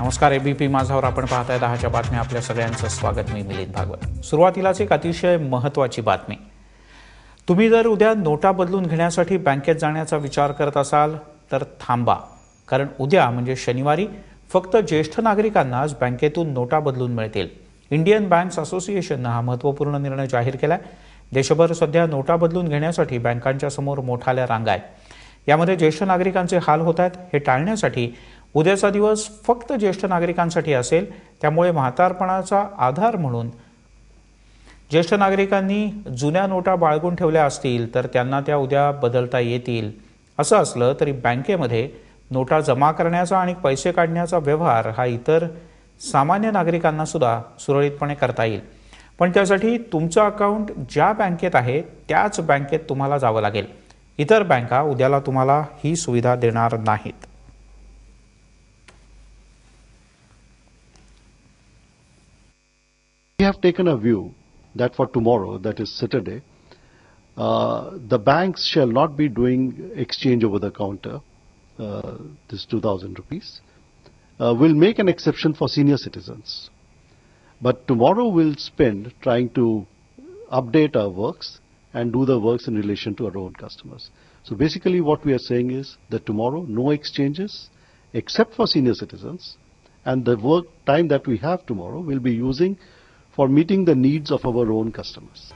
नमस्कार एबीपी माझावर आपण पाहताय दहाच्या बातम्या. आपल्या सगळ्यांचं स्वागत मी मिलिंद भागवत. सुरुवातीलाच एक अतिशय महत्त्वाची बातमी. तुम्ही जर उद्या नोटा बदलून घेण्यासाठी बँकेत जाण्याचा विचार करत असाल तर थांबा. कारण उद्या म्हणजे शनिवारी फक्त ज्येष्ठ नागरिकांनाच बँकेतून नोटा बदलून मिळतील. इंडियन बँक्स असोसिएशननं हा महत्त्वपूर्ण निर्णय जाहीर केला आहे देशभर सध्या नोटा बदलून घेण्यासाठी बँकांच्या समोर मोठाल्या रांगा आहेत. यामध्ये ज्येष्ठ नागरिकांचे हाल होत आहेत हे टाळण्यासाठी उद्याचा दिवस फक्त ज्येष्ठ नागरिकांसाठी असेल त्यामुळे म्हातारपणाचा आधार म्हणून. ज्येष्ठ नागरिकांनी जुन्या नोटा बाळगून ठेवल्या असतील तर त्यांना त्या उद्या बदलता येतील. असं असलं तरी बँकेमध्ये नोटा जमा करण्याचा आणि पैसे काढण्याचा व्यवहार हा इतर सामान्य नागरिकांना सुद्धा सुरळीतपणे करता येईल. पण त्यासाठी तुमचं अकाउंट ज्या बँकेत आहे त्याच बँकेत तुम्हाला जावं लागेल. इतर बँका उद्याला तुम्हाला ही सुविधा देणार नाहीत. We have taken a view that for tomorrow, that is Saturday, uh, the banks shall not be doing exchange over the counter, uh, this 2000 rupees. Uh, we'll make an exception for senior citizens. But tomorrow we'll spend trying to update our works and do the works in relation to our own customers. So basically what we are saying is that tomorrow no exchanges except for senior citizens and the work time that we have tomorrow we'll be using for meeting the needs of our own customers.